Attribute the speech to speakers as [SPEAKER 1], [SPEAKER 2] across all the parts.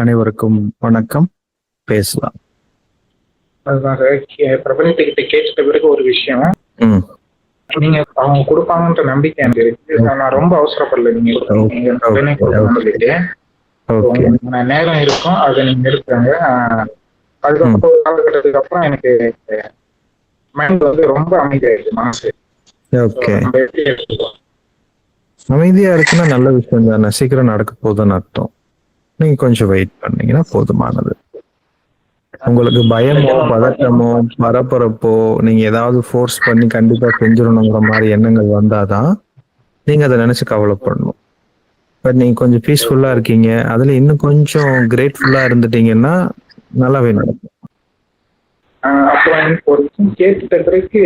[SPEAKER 1] அனைவருக்கும் வணக்கம். பேசலாம்.
[SPEAKER 2] அதுதான் பிரபஞ்சத்துக்கிட்ட கேட்ட பிறகு ஒரு விஷயம். நீங்க அவங்க கொடுப்பாங்கன்ற நம்பிக்கை எனக்கு இருக்கு. நான் ரொம்ப அவசரப்படல. நீங்க உங்களுக்கு நேரம் இருக்கும். அதை நீங்க இருக்காங்க அதுக்கப்புறம் ஒரு காலகட்டத்துக்கு அப்புறம் எனக்கு மைண்ட் வந்து ரொம்ப அமைதியாயிடுது மனசு.
[SPEAKER 1] அமைதியா இருக்குன்னா நல்ல விஷயம் தானே. சீக்கிரம் நடக்க போகுதுன்னு அர்த்தம். நீங்க கொஞ்சம் வெயிட் பண்ணீங்கன்னா போதுமானது. உங்களுக்கு பயமோ பதட்டமோ பரபரப்போ நீங்க ஏதாவது ஃபோர்ஸ் பண்ணி கண்டிப்பா செஞ்சிடணுங்கிற மாதிரி எண்ணங்கள் வந்தாதான் நீங்க அதை நினைச்சு கவலைப்படணும். பட் நீங்க கொஞ்சம் பீஸ்ஃபுல்லா இருக்கீங்க. அதுல இன்னும் கொஞ்சம் கிரேட்ஃபுல்லா இருந்துட்டீங்கன்னா நல்லாவே நடக்கும்.
[SPEAKER 2] அப்புறம் எனக்கு ஒரு விஷயம் கேட்டுட்ட பிறகு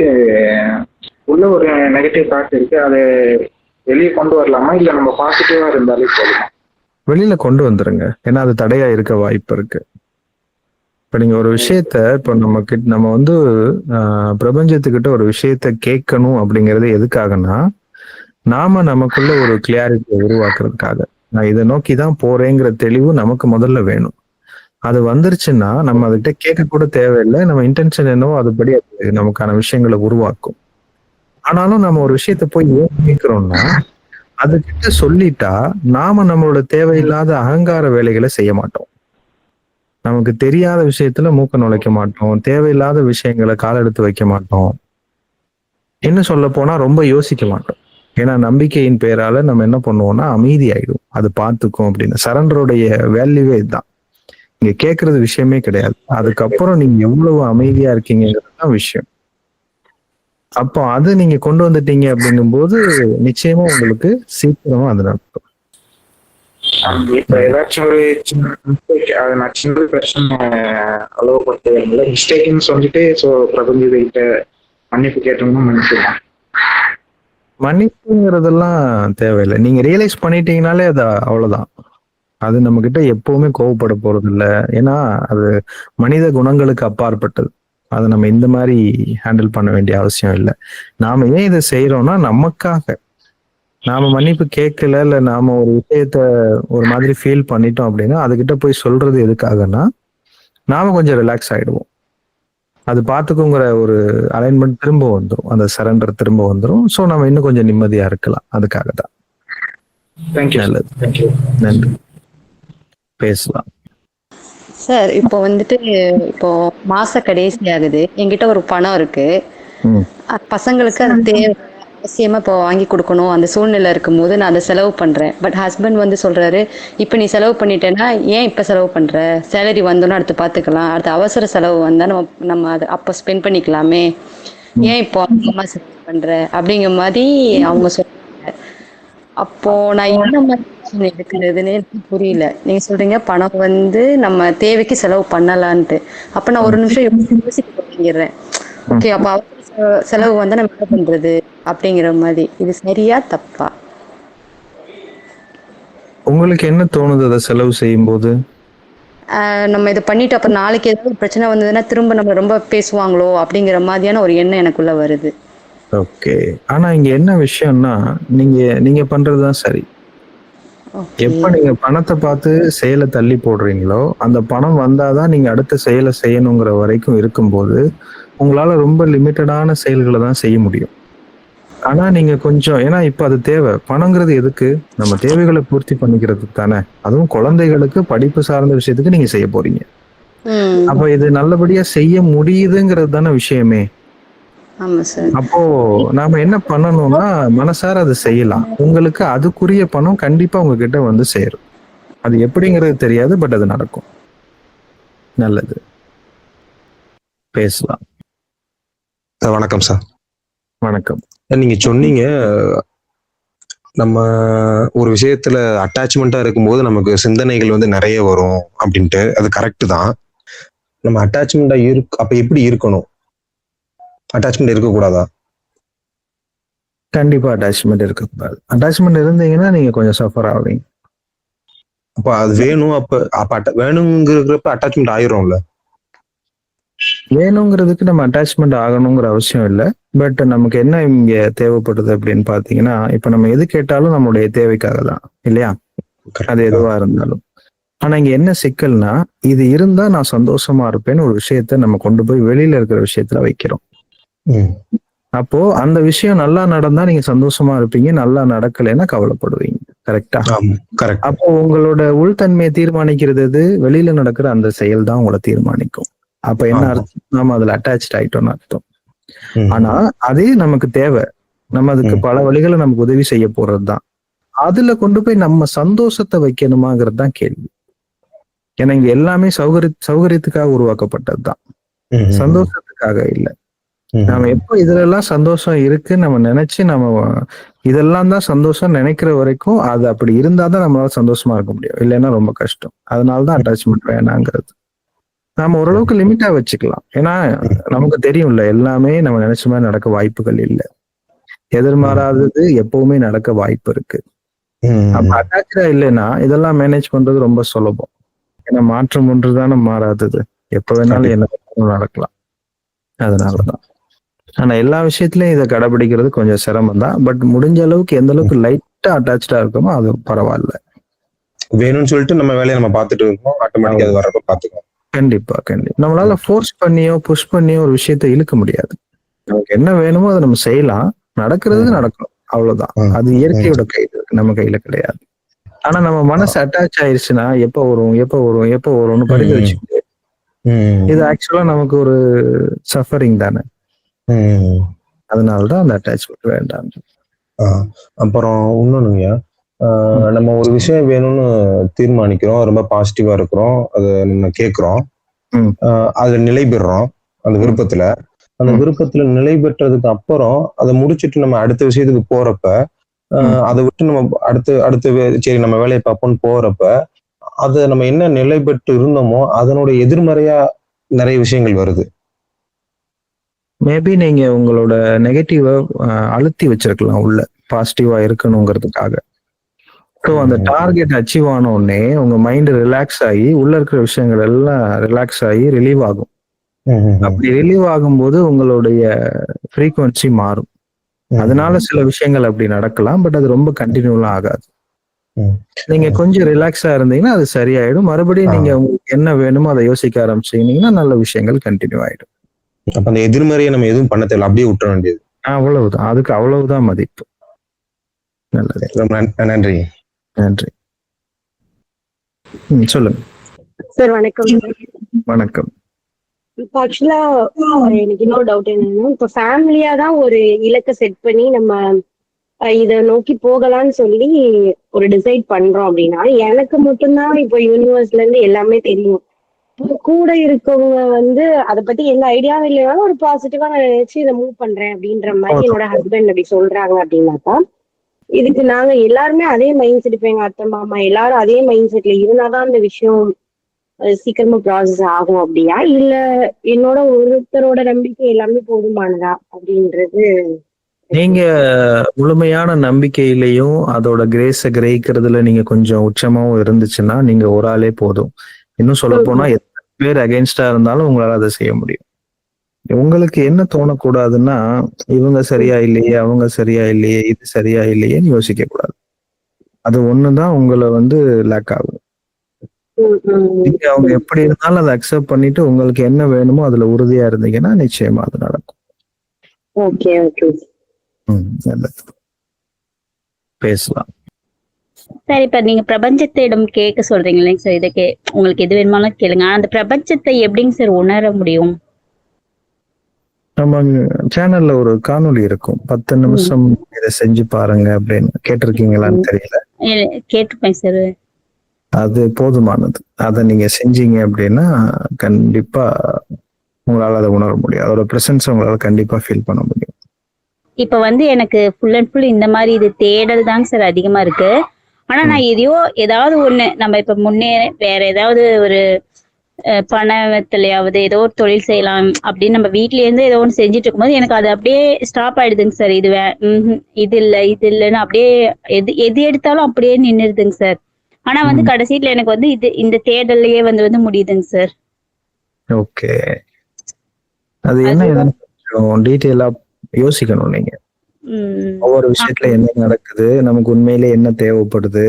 [SPEAKER 2] உள்ள ஒரு நெகட்டிவ் தாட் இருக்கு. அதை வெளியே கொண்டு வரலாமா? இல்ல நம்ம பாசிட்டிவா இருந்தாலே போதுமா?
[SPEAKER 1] வெளியில கொண்டு வந்துருங்க. ஏன்னா அது தடையா இருக்க வாய்ப்பு இருக்கு. இப்ப நீங்க ஒரு விஷயத்த இப்ப நம்ம கிட்ட நம்ம வந்து ஆஹ், பிரபஞ்சத்துக்கிட்ட ஒரு விஷயத்த கேட்கணும் அப்படிங்கறது எதுக்காகனா நாம நமக்குள்ள ஒரு கிளியாரிட்டியை உருவாக்குறதுக்காக. நான் இதை நோக்கி தான் போறேங்கிற தெளிவு நமக்கு முதல்ல வேணும். அது வந்துருச்சுன்னா நம்ம அதுகிட்ட கேட்க கூட தேவையில்லை. நம்ம இன்டென்ஷன் என்னவோ அதுபடி அது நமக்கான விஷயங்களை உருவாக்கும். ஆனாலும் நம்ம ஒரு விஷயத்த போய் ஏன் கேட்கிறோம்னா அது கிட்ட சொல்லிட்டா நாம நம்மளோட தேவையில்லாத அகங்கார வேலைகளை செய்ய மாட்டோம். நமக்கு தெரியாத விஷயத்துல மூக்க நுழைக்க மாட்டோம். தேவையில்லாத விஷயங்களை கால் எடுத்து வைக்க மாட்டோம். என்ன சொல்ல போனா ரொம்ப யோசிக்க மாட்டோம். ஏன்னா நம்பிக்கையின் பேரால நம்ம என்ன பண்ணுவோம்னா அமைதி ஆயிடும். அது பார்த்துக்கும் அப்படின்னு. சரண்டருடைய வேல்யூவே இதுதான். இங்க கேட்கறது விஷயமே கிடையாது. அதுக்கப்புறம் நீங்க எவ்வளவு அமைதியா இருக்கீங்கிறது தான் விஷயம். அப்போ அது நீங்க கொண்டு வந்துட்டீங்க அப்படிங்கும்போது நிச்சயமா உங்களுக்கு சீக்கிரமா அது நடக்கும்.
[SPEAKER 2] இப்ப ஏதாச்சும் ஒரு சின்ன சின்ன பிரச்சனை அளவுபடுத்த மிஸ்டேக்னு சொல்லிட்டு ஸோ பிரபஞ்சத்துக்கிட்ட மன்னிப்பு கேட்டோம்னா மன்னிச்சுக்கலாம்
[SPEAKER 1] மன்னிப்புங்கிறதெல்லாம் தேவையில்லை. நீங்க ரியலைஸ் பண்ணிட்டீங்கனாலே அது அவ்வளவுதான். அது நம்ம கிட்ட எப்பவுமே கோவப்பட போறது இல்ல ஏன்னா அது மனித குணங்களுக்கு அப்பாற்பட்டது. அதை நம்ம இந்த மாதிரி ஹேண்டில் பண்ண வேண்டிய அவசியம் இல்லை. நாம ஏன் இதை செய்யறோம்னா நமக்காக. நாம மன்னிப்பு கேட்கல இல்ல நாம ஒரு விஷயத்த ஒரு மாதிரி ஃபீல் பண்ணிட்டோம் அப்படின்னா அதுகிட்ட போய் சொல்றது எதுக்காகன்னா நாம கொஞ்சம் ரிலாக்ஸ் ஆயிடுவோம். அது பார்த்துக்குங்கிற ஒரு அலைன்மெண்ட் திரும்ப வந்துடும் அந்த சரண்டர் திரும்ப வந்துடும் ஸோ நம்ம இன்னும் கொஞ்சம் நிம்மதியா இருக்கலாம். அதுக்காக தான்
[SPEAKER 2] தேங்க்யூ
[SPEAKER 1] நல்லது. நன்றி. பேசலாம்.
[SPEAKER 3] சார் இப்போ வந்துட்டு இப்போ மாச கடைசி ஆகுது. என்கிட்ட ஒரு பணம் இருக்கு. பசங்களுக்கு அது தேவை. அவசியமா இப்போ வாங்கி கொடுக்கணும். அந்த சூழ்நிலை இருக்கும்போது நான் அதை செலவு பண்றேன். பட் ஹஸ்பண்ட் வந்து சொல்றாரு இப்போ நீ செலவு பண்ணிட்டேன்னா ஏன் இப்போ செலவு பண்ற? சேலரி வந்தோன்னா அடுத்து பார்த்துக்கலாம் அடுத்து அவசர செலவு வந்தா நம்ம நம்ம அதை அப்போ ஸ்பெண்ட் பண்ணிக்கலாமே. ஏன் இப்போ அதிகமா செலவு பண்ற? அப்படிங்கிற மாதிரி அவங்க சொல்றாங்க. அப்போ நான் என்ன மாதிரி எடுக்கிறதுன்னு எனக்கு புரியல. நீங்க சொல்றீங்க பணம் வந்து நம்ம தேவைக்கு செலவு பண்ணலான்ட்டு. அப்ப நான் ஒரு நிமிஷம் யோசி- யோசிக்க தொடங்கிடுறேன். ஓகே அப்ப அவசர செலவு வந்தா நம்ம என்ன பண்றது? அப்படிங்கிற மாதிரி. இது சரியா தப்பா?
[SPEAKER 1] உங்களுக்கு என்ன தோணுது அதை செலவு செய்யும் போது
[SPEAKER 3] ஆஹ் நம்ம இதை பண்ணிட்டு அப்புறம் நாளைக்கு ஏதாவது பிரச்சனை வந்ததுன்னா திரும்ப நம்ம ரொம்ப பேசுவாங்களோ அப்படிங்கிற மாதிரியான ஒரு எண்ணம் எனக்குள்ள வருது.
[SPEAKER 1] ஓகே ஆனா இங்க என்ன விஷயம்னா நீங்க நீங்க பண்றதுதான் சரி. எப்ப நீங்க பணத்தை பார்த்து செயலை தள்ளி போடுறீங்களோ அந்த பணம் வந்தாதான் நீங்க அடுத்த செயலை செய்யணுங்கிற வரைக்கும் இருக்கும்போது உங்களால ரொம்ப லிமிட்டடான செயல்களை தான் செய்ய முடியும். ஆனா நீங்க கொஞ்சம் ஏன்னா இப்ப அது தேவை. பணங்கிறது எதுக்கு? நம்ம தேவைகளை பூர்த்தி பண்ணிக்கிறதுக்கு தானே. அதுவும் குழந்தைகளுக்கு படிப்பு சார்ந்த விஷயத்துக்கு நீங்க செய்ய போறீங்க. அப்ப இது நல்லபடியா செய்ய முடியுதுங்கிறது தானே விஷயமே. அப்போ நாம என்ன பண்ணணும்னா மனசார அதை செய்யலாம். உங்களுக்கு அதுக்குரிய பணம் கண்டிப்பா உங்ககிட்ட வந்து சேரும். அது எப்படிங்கிறது தெரியாது பட் அது நடக்கும். நல்லது. பேசலாம்.
[SPEAKER 4] வணக்கம் சார்.
[SPEAKER 1] வணக்கம்.
[SPEAKER 4] நீங்க சொன்னீங்க நம்ம ஒரு விஷயத்துல அட்டாச்மெண்டா இருக்கும்போது நமக்கு சிந்தனைகள் வந்து நிறைய வரும் அப்படின்ட்டு. அது கரெக்ட் தான். நம்ம அட்டாச்மெண்டா இருக்கு அப்ப எப்படி இருக்கணும்? அட்டாச்மெண்ட் இருக்கக்கூடாதா?
[SPEAKER 1] கண்டிப்பா அட்டாச்மெண்ட் இருக்கக்கூடாது. அட்டாச்மெண்ட் இருந்தீங்கன்னா நீங்க கொஞ்சம் சஃபர் ஆவீங்க.
[SPEAKER 4] அப்ப அது வேணும் அப்ப அப்ப வேணுங்கிறப்ப அட்டாச்மெண்ட் ஆயிரும்ல?
[SPEAKER 1] வேணுங்கிறதுக்கு நம்ம அட்டாச்மெண்ட் ஆகணுங்கிற அவசியம் இல்லை. பட் நமக்கு என்ன இங்க தேவைப்படுது அப்படின்னு பாத்தீங்கன்னா இப்ப நம்ம எது கேட்டாலும் நம்மளுடைய தேவைக்காக தான் இல்லையா? அது எதுவா இருந்தாலும். ஆனா இங்க என்ன சிக்கல்னா இது இருந்தா நான் சந்தோஷமா இருப்பேன்னு ஒரு விஷயத்த நம்ம கொண்டு போய் வெளியில இருக்கிற விஷயத்துல வைக்கிறோம். அப்போ அந்த விஷயம் நல்லா நடந்தா நீங்க சந்தோஷமா இருப்பீங்க நல்லா நடக்கலைன்னா கவலைப்படுவீங்க. கரெக்டா
[SPEAKER 4] கரெக்ட்
[SPEAKER 1] அப்போ உங்களோட உள்தன்மையை தீர்மானிக்கிறது எது? வெளியில நடக்கிற அந்த செயல் தான் உங்களை தீர்மானிக்கும். அப்ப என்ன. அர்த்தம்? நாம அதுல அட்டாச் ஆயிட்டோம்னு அர்த்தம். ஆனா அதே நமக்கு தேவை. நம்ம அதுக்கு. பல வழிகளை நமக்கு உதவி செய்ய போறதுதான். அதுல கொண்டு போய் நம்ம சந்தோஷத்தை வைக்கணுமாங்கிறது தான் கேள்வி. ஏன்னா இங்க எல்லாமே சௌகரிய சௌகரியத்துக்காக உருவாக்கப்பட்டதுதான். சந்தோஷத்துக்காக இல்ல. நாம எப்போ இதுல எல்லாம் சந்தோஷம் இருக்கு நம்ம நினைச்சு நம்ம இதெல்லாம் தான் சந்தோஷம் நினைக்கிற வரைக்கும் அது அப்படி இருந்தாதான் நம்மளால சந்தோஷமா இருக்க முடியும். இல்லைன்னா ரொம்ப கஷ்டம். அதனாலதான் அட்டாச்மெண்ட் வேணாங்கிறது. நாம ஓரளவுக்கு லிமிட்டா வச்சுக்கலாம். ஏன்னா நமக்கு தெரியும்ல எல்லாமே நம்ம நினைச்ச மாதிரி நடக்க வாய்ப்புகள் இல்லை. எதிர்மாறாதது எப்பவுமே நடக்க வாய்ப்பு இருக்கு. அப்ப அட்டாச்சா இல்லைன்னா இதெல்லாம் மேனேஜ் பண்றது ரொம்ப சுலபம். ஏன்னா மாற்றம் ஒன்றுதானே மாறாதது. எப்ப வேணாலும் என்ன நடக்கலாம். அதனாலதான். ஆனா எல்லா விஷயத்திலயும் இதை கடைபிடிக்கிறது கொஞ்சம் சிரமம் தான். பட் முடிஞ்ச அளவுக்கு எந்த அளவுக்கு லைட்டா அட்டாச்சா இருக்கமோ அது பரவாயில்ல.
[SPEAKER 4] வேணும்னு சொல்லிட்டு நம்ம வேலையை நம்ம பார்த்துட்டு இருக்கோம். ஆட்டோமேட்டிக்கா அது வர்றப்ப பாத்துக்கோம்
[SPEAKER 1] கண்டிப்பா கண்டிப்பா. நம்மளால ஃபோர்ஸ் பண்ணியோ புஷ் பண்ணியோ ஒரு விஷயத்த இழுக்க முடியாது. நமக்கு என்ன வேணுமோ அதை நம்ம செய்யலாம். நடக்கிறது
[SPEAKER 4] ம்.
[SPEAKER 1] நடக்கும். அவ்வளவுதான். அது இயற்கையோட கையில இருக்கு. நம்ம கையில கிடையாது. ஆனா நம்ம மனசு அட்டாச் ஆயிருச்சுன்னா எப்ப வரும் எப்ப வரும் எப்ப வரும்னு படிக்க
[SPEAKER 4] ம்.
[SPEAKER 1] இது ஆக்சுவலா நமக்கு ஒரு சஃபரிங் தானே. அதனாலதான் அந்த அட்டாச்மெண்ட் வேண்டாம்
[SPEAKER 4] அப்புறம் இன்னொன்னுங்க ஆஹ் நம்ம ஒரு விஷயம் வேணும்னு தீர்மானிக்கிறோம் ரொம்ப பாசிட்டிவா இருக்கிறோம் அதை நம்ம கேட்கிறோம் அதுல நிலை பெறுறோம் அந்த விருப்பத்துல. அந்த. விருப்பத்துல நிலை பெற்றதுக்கு அப்புறம் அதை முடிச்சிட்டு நம்ம அடுத்த விஷயத்துக்கு போறப்ப அதை விட்டு நம்ம அடுத்து அடுத்து சரி நம்ம வேலையை பார்ப்போம்னு போறப்ப அதை நம்ம என்ன நிலை பெற்று இருந்தோமோ அதனோட எதிர்மறையா நிறைய விஷயங்கள் வருது.
[SPEAKER 1] மேபி நீங்க உங்களோட நெகட்டிவ அழுத்தி வச்சிருக்கலாம் உள்ள பாசிட்டிவா இருக்கணுங்கிறதுக்காக ஸோ அந்த. டார்கெட் அச்சீவ் ஆன உடனே உங்க மைண்ட் ரிலாக்ஸ் ஆகி உள்ள இருக்கிற விஷயங்கள் எல்லாம் ரிலாக்ஸ் ஆகி ரிலீவ் ஆகும். அப்படி ரிலீவ் ஆகும்போது உங்களுடைய ஃப்ரீக்குவன்சி மாறும். அதனால சில விஷயங்கள் அப்படி நடக்கலாம் பட் அது ரொம்ப கண்டினியூலாம் ஆகாது. நீங்க கொஞ்சம் ரிலாக்ஸா இருந்தீங்கன்னா அது சரியாயிடும் மறுபடியும். நீங்க உங்களுக்கு என்ன வேணுமோ அதை யோசிக்க ஆரம்பிச்சீங்கன்னா நல்ல விஷயங்கள் கண்டினியூ ஆயிடும்
[SPEAKER 4] அப்ப அந்த எதிர்மறையை நம்ம எதுவும் பண்ண தேவையில்ல. அப்படியே விட்டுற வேண்டியது.
[SPEAKER 1] அவ்வளவுதான். அதுக்கு அவ்வளவுதான் மதிப்பு. நல்லது.
[SPEAKER 4] ரொம்ப நன்- நன்றி.
[SPEAKER 1] நன்றி. சொல்லுங்க.
[SPEAKER 5] சார் வணக்கம்.
[SPEAKER 1] வணக்கம்.
[SPEAKER 5] இப்போ ஆக்சுவலா எனக்கு இன்னொரு டவுட் என்னன்னா இப்போ ஃபேமிலியா தான் ஒரு இலக்கை செட் பண்ணி நம்ம இத நோக்கி போகலாம்னு சொல்லி ஒரு டிசைட் பண்றோம் அப்படின்னா எனக்கு மட்டும்தான் இப்போ யூனிவர்ஸ்ல இருந்து எல்லாமே தெரியும். கூட இருக்கவங்க வந்து அதை பத்தி எந்த ஐடியாவும் இல்லைனாலும் ஒரு பாசிட்டிவா நான் நினைச்சு இதை மூவ் பண்றேன் அப்படின்ற மாதிரி என்னோட ஹஸ்பண்ட் அப்படி சொல்றாங்க அப்படின்னாக்கா இதுக்கு நாங்க எல்லாருமே அதே மைண்ட் செட் இப்போ எங்க அத்தை மாமா எல்லாரும் அதே மைண்ட் செட்ல இருந்தாதான் அந்த விஷயம் சீக்கிரமா ப்ராசஸ் ஆகும் அப்படியா? இல்ல என்னோட ஒருத்தரோட நம்பிக்கை எல்லாமே போதுமானதா அப்படின்றது
[SPEAKER 1] நீங்க முழுமையான நம்பிக்கையிலையும் அதோட கிரேஸ கிரகிக்கிறதுல நீங்க கொஞ்சம் உச்சமாவும் இருந்துச்சுன்னா நீங்க ஒரு ஆளே போதும். இன்னும் சொல்ல போனா எத்தனை பேர் அகைன்ஸ்டா இருந்தாலும் உங்களால அதை செய்ய முடியும். உங்களுக்கு என்ன தோணக்கூடாதுன்னா இவங்க சரியா இல்லையே அவங்க சரியா இல்லையே இது சரியா இல்லையேன்னு யோசிக்க கூடாது. அது ஒண்ணுதான் உங்களை வந்து லேக் ஆகும். நீங்க அவங்க எப்படி இருந்தாலும் அதை அக்செப்ட் பண்ணிட்டு உங்களுக்கு என்ன வேணுமோ அதுல உறுதியா இருந்தீங்கன்னா நிச்சயமா அது நடக்கும்.
[SPEAKER 5] ஓகே ஓகே
[SPEAKER 1] பேசலாம்.
[SPEAKER 6] சார் இப்ப நீங்க பிரபஞ்சத்திடம் கேட்க சொல்றீங்க இல்லைங்க சார் இதை உங்களுக்கு எது வேணுமாலும் கேளுங்க. அந்த பிரபஞ்சத்தை எப்படிங்க சார் உணர முடியும்?
[SPEAKER 1] நம்ம சேனல்ல ஒரு காணொளி இருக்கும். பத்து நிமிஷம் இதை செஞ்சு பாருங்க அப்படின்னு. கேட்டிருக்கீங்களான்னு தெரியல.
[SPEAKER 6] கேட்டிருப்பேன் சார்
[SPEAKER 1] அது போதுமானது. அதை நீங்க செஞ்சீங்க அப்படின்னா கண்டிப்பா உங்களால அதை உணர முடியும். அதோட பிரசன்ஸ் உங்களால கண்டிப்பா ஃபீல் பண்ண முடியும்.
[SPEAKER 6] இப்ப வந்து எனக்கு ஃபுல் அண்ட் ஃபுல் இந்த மாதிரி இது தேடல் தாங்க சார் அதிகமா இருக்கு. ஆனா நான் எதையோ ஏதாவது ஒண்ணு நம்ம இப்ப முன்னே வேற ஏதாவது ஒரு பணத்திலயாவது ஏதோ ஒரு தொழில் செய்யலாம் அப்படின்னு நம்ம வீட்ல இருந்து ஏதோ ஒன்று செஞ்சுட்டு இருக்கும்போது எனக்கு அது அப்படியே ஸ்டாப் ஆயிடுதுங்க சார் இது வே இது இல்ல இது இல்லைன்னு அப்படியே எது எது எடுத்தாலும் அப்படியே நின்னுடுதுங்க சார் ஆனா வந்து. கடைசியில எனக்கு வந்து இது இந்த தேடல்லையே வந்து வந்து முடியுதுங்க சார்
[SPEAKER 1] ஓகே. அது என்ன டீட்டெயிலா யோசிக்கணும் நீங்க. ஒவ்வொரு விஷயத்துல என்ன நடக்குது நமக்கு உண்மையிலே என்ன தேவைப்படுது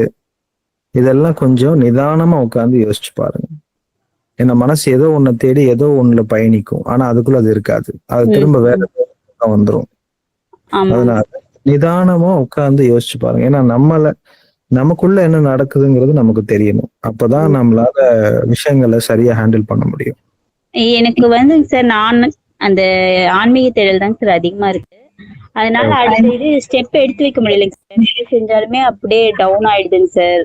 [SPEAKER 1] இதெல்லாம் கொஞ்சம் நிதானமா உட்காந்து யோசிச்சு பாருங்க. ஏன்னா மனசு ஏதோ ஒண்ணு தேடி ஏதோ ஒண்ணுல பயணிக்கும். ஆனா அதுக்குள்ள அது இருக்காது. அது. திரும்ப வேற வந்துரும். அதனால நிதானமா உட்கார்ந்து யோசிச்சு பாருங்க. ஏன்னா நம்மள நமக்குள்ள என்ன நடக்குதுங்கிறது நமக்கு தெரியணும். அப்பதான் நம்மளால விஷயங்களை சரியா ஹேண்டில் பண்ண முடியும்.
[SPEAKER 6] எனக்கு வந்து சார் நான் அந்த ஆன்மீக தேடல் தாங்க சார் அதிகமா இருக்கு. அதனால அடுத்த இது ஸ்டெப் எடுத்து வைக்க முடியலைங்க சார் எது செஞ்சாலுமே அப்படியே டவுன் ஆயிடுதுங்க சார்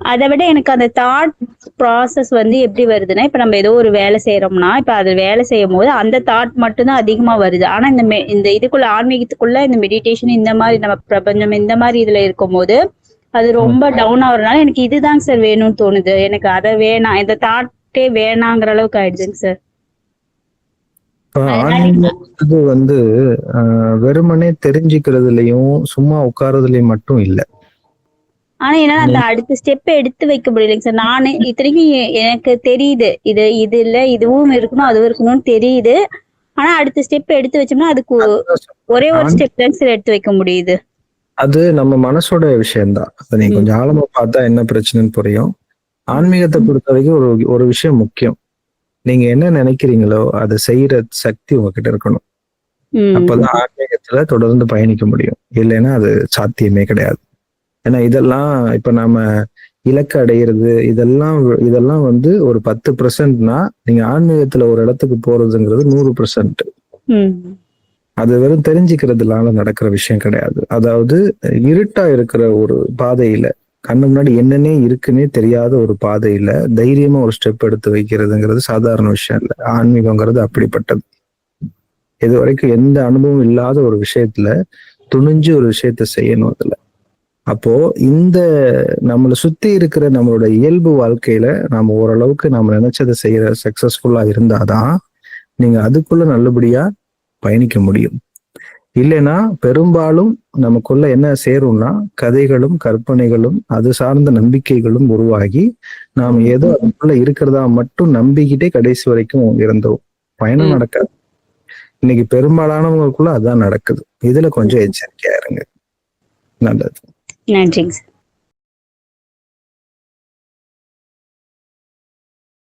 [SPEAKER 6] அதை விட எனக்கு அந்த தாட் ப்ராசஸ் வந்து எப்படி வருதுன்னா இப்ப நம்ம ஏதோ ஒரு வேலை செய்யறோம்னா இப்ப அது வேலை செய்யும் போது அந்த தாட் மட்டும்தான் அதிகமா வருது. ஆனா இந்த இந்த இதுக்குள்ள ஆன்மீகத்துக்குள்ள இந்த மெடிடேஷன் இந்த மாதிரி நம்ம பிரபஞ்சம் இந்த மாதிரி இதுல இருக்கும்போது அது ரொம்ப டவுன் ஆகுறதுனால எனக்கு இதுதாங்க சார் வேணும்னு தோணுது. எனக்கு அதை வேணாம் இந்த தாட்டே வேணாங்கிற அளவுக்கு ஆயிடுதுங்க சார்
[SPEAKER 1] ஆன்மீகத்துக்கு வந்து வெறுமனே தெரிஞ்சுக்கிறதுலயும் சும்மா உட்கார்றதுலயும் மட்டும் இல்ல.
[SPEAKER 6] ஆனா என்னால அந்த அடுத்த ஸ்டெப் எடுத்து வைக்க முடியலைங்க சார். நானு இத்தனைக்கும் எனக்கு தெரியுது. இது இது இல்ல இதுவும் இருக்கணும் அதுவும் இருக்கணும்னு தெரியுது. ஆனா அடுத்த ஸ்டெப் எடுத்து வச்சோம்னா அதுக்கு ஒரே ஒரு ஸ்டெப் தான் சார் எடுத்து வைக்க முடியுது.
[SPEAKER 1] அது நம்ம மனசோட விஷயம்தான். அதை
[SPEAKER 6] ம்.
[SPEAKER 1] கொஞ்சம் ஆழமா பார்த்தா என்ன பிரச்சனைன்னு புரியும். ஆன்மீகத்தை பொறுத்த வரைக்கும் ஒரு ஒரு விஷயம் முக்கியம். நீங்க என்ன நினைக்கிறீங்களோ அதை செய்யற சக்தி உங்ககிட்ட இருக்கணும். அப்பதான் ஆன்மீகத்துல தொடர்ந்து பயணிக்க முடியும். இல்லைன்னா அது சாத்தியமே கிடையாது. ஏன்னா இதெல்லாம் இப்ப நாம இலக்கு அடையிறது இதெல்லாம் இதெல்லாம் வந்து ஒரு பத்து பர்சன்ட்னா நீங்க ஆன்மீகத்துல ஒரு இடத்துக்கு போறதுங்கிறது நூறு பர்சன்ட். அது வெறும் தெரிஞ்சுக்கிறதுனால நடக்கிற விஷயம் கிடையாது. அதாவது இருட்டா இருக்கிற ஒரு பாதையில கண்ணு முன்னாடி என்னன்னே இருக்குன்னே தெரியாத ஒரு பாதையில தைரியமா ஒரு ஸ்டெப் எடுத்து வைக்கிறதுங்கிறது சாதாரண விஷயம் இல்லை. ஆன்மீகங்கிறது அப்படிப்பட்டது. இது வரைக்கும் எந்த அனுபவம் இல்லாத ஒரு விஷயத்துல துணிஞ்சு ஒரு விஷயத்த செய்யணும் அதுல. அப்போ இந்த நம்மளை சுத்தி இருக்கிற நம்மளோட இயல்பு வாழ்க்கையில நாம ஓரளவுக்கு நம்ம நினைச்சதை செய்யற சக்சஸ்ஃபுல்லா இருந்தாதான் நீங்க அதுக்குள்ள நல்லபடியா பயணிக்க முடியும். இல்லைன்னா பெரும்பாலும் நமக்குள்ள என்ன சேரும்னா கதைகளும் கற்பனைகளும் அது சார்ந்த நம்பிக்கைகளும் உருவாகி நாம் ஏதோ அதுக்குள்ள இருக்கிறதா மட்டும் நம்பிக்கிட்டே கடைசி வரைக்கும் இருந்தோம் பயணம். நடக்காது. இன்னைக்கு பெரும்பாலானவங்களுக்குள்ள அதான் நடக்குது. இதுல கொஞ்சம் எச்சரிக்கையா இருங்க. நல்லது.
[SPEAKER 6] நன்றிங்க சார்.